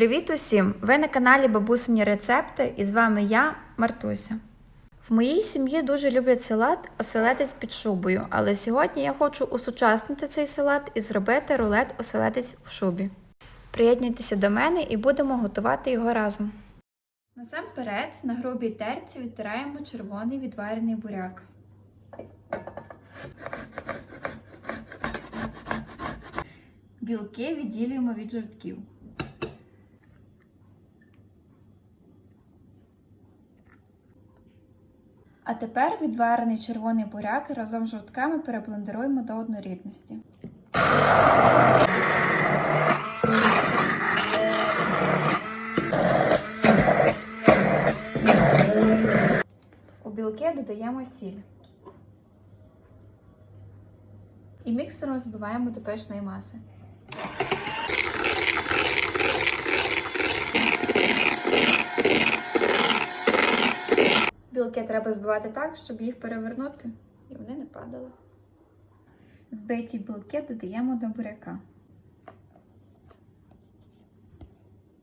Привіт усім! Ви на каналі Бабусині Рецепти і з вами я, Мартуся. В моїй сім'ї дуже люблять салат оселедець під шубою, але сьогодні я хочу усучаснити цей салат і зробити рулет оселедець в шубі. Приєднуйтеся до мене і будемо готувати його разом. Насамперед на грубій терці відтираємо червоний відварений буряк. Білки відділюємо від жовтків. А тепер відварений червоний буряк разом з жовтками переблендеруємо до однорідності. У білки додаємо сіль. І міксером збиваємо до пишної маси. Білки треба збивати так, щоб їх перевернути, і вони не падали. Збиті білки додаємо до буряка.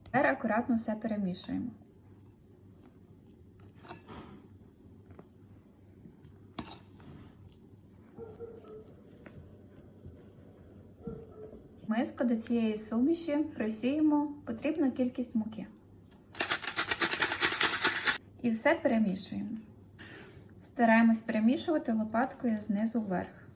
Тепер акуратно все перемішуємо. Миску до цієї суміші просіємо потрібну кількість муки. І все перемішуємо. Стараємось перемішувати лопаткою знизу вверх.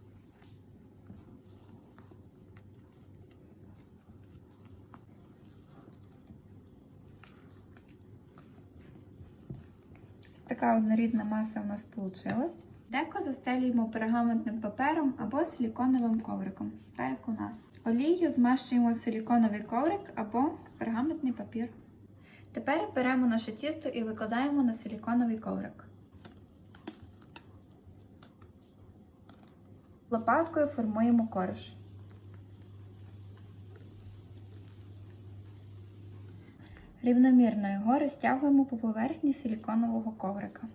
Ось така однорідна маса у нас вийшла. Деко застелюємо пергаментним папером або силіконовим ковриком, так як у нас. Олією змащуємо силіконовий коврик або пергаментний папір. Тепер беремо наше тісто і викладаємо на силіконовий коврик. Лопаткою формуємо корж. Рівномірно його розтягуємо по поверхні силіконового коврика.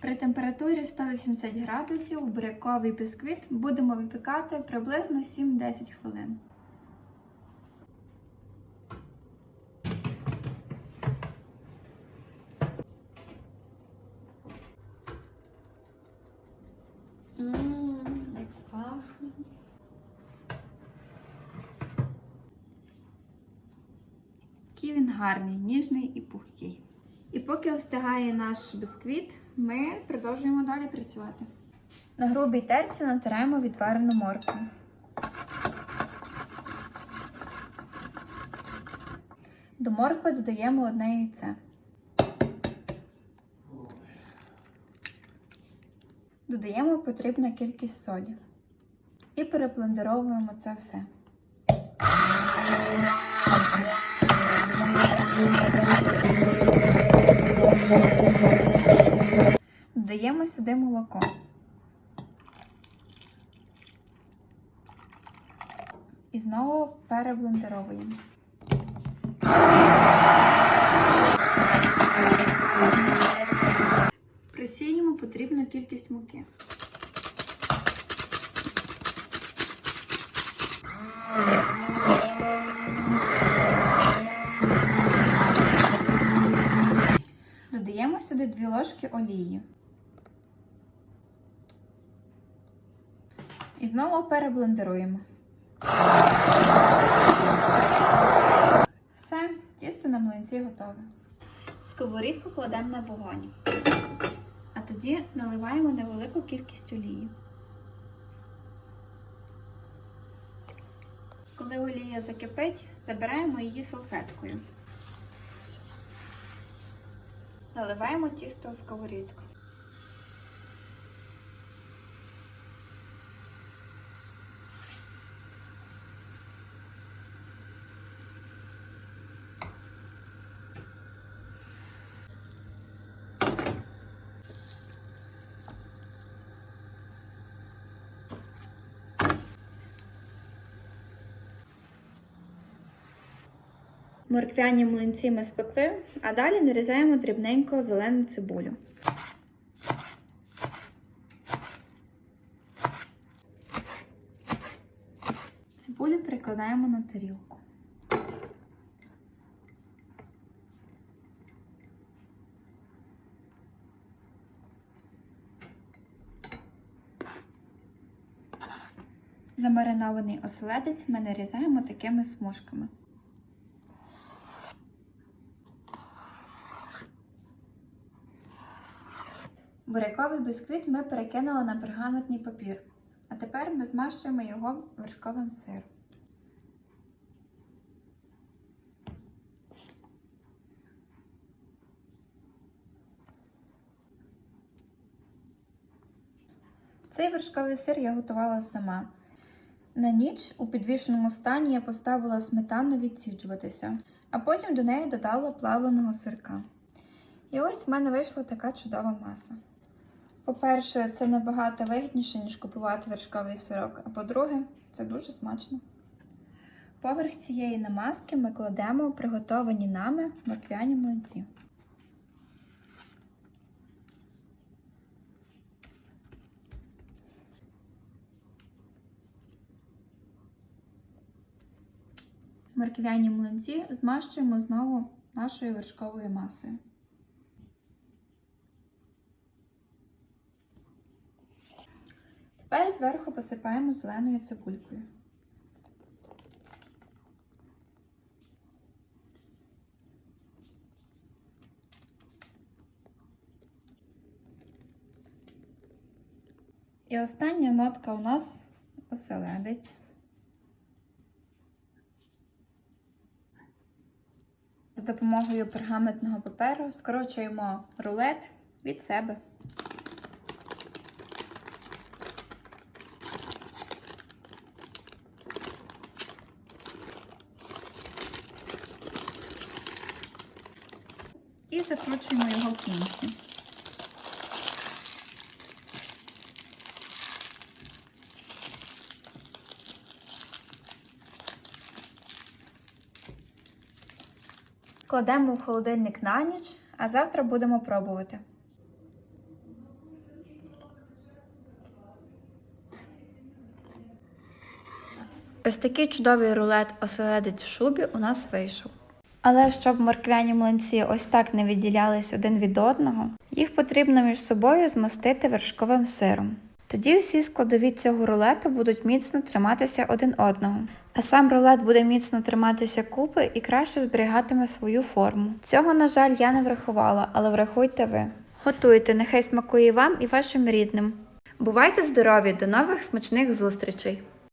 При температурі 180 градусів буряковий бісквіт будемо випікати приблизно 7-10 хвилин. Він гарний, ніжний і пухкий. І поки остигає наш бісквіт, ми продовжуємо далі працювати. На грубій терці натираємо відварену моркву. До моркви додаємо одне яйце. Додаємо потрібну кількість солі. І переблендеровуємо це все. Додаємо сюди молоко. І знову переблендеровуємо. Просіємо потрібну кількість муки. Додаємо сюди 2 ложки олії. І знову переблендеруємо. Все, тісто на млинці готове. Сковорідку кладемо на вогонь. А тоді наливаємо невелику кількість олії. Коли олія закипить, забираємо її салфеткою. Наливаємо тісто в сковорідку. морквяні млинці ми спекли, а далі нарізаємо дрібненько зелену цибулю. Цибулю перекладаємо на тарілку. Замаринований оселедець ми нарізаємо такими смужками. Буряковий бисквіт ми перекинули на пергаментний папір. А тепер ми змащуємо його вершковим сиром. Цей вершковий сир я готувала сама. На ніч у підвішеному стані я поставила сметану відсіджуватися, а потім до неї додала плавленого сирка. І ось в мене вийшла така чудова маса. По-перше, це набагато вигідніше, ніж купувати вершковий сирок, а по-друге, це дуже смачно. Поверх цієї намазки ми кладемо приготовані нами морквяні млинці. Морквяні млинці змащуємо знову нашою вершковою масою. Тепер зверху посипаємо зеленою цибулькою. І остання нотка у нас оселедець. З допомогою пергаментного паперу скорочуємо рулет від себе. І закручуємо його в кінці. Кладемо в холодильник на ніч, а завтра будемо пробувати. Ось такий чудовий рулет оселедець в шубі у нас вийшов. Але щоб морквяні млинці ось так не відділялись один від одного, їх потрібно між собою змастити вершковим сиром. Тоді всі складові цього рулету будуть міцно триматися один одного. А сам рулет буде міцно триматися купи і краще зберігатиме свою форму. Цього, на жаль, я не врахувала, але врахуйте ви. Готуйте, нехай смакує вам і вашим рідним. Бувайте здорові, до нових смачних зустрічей!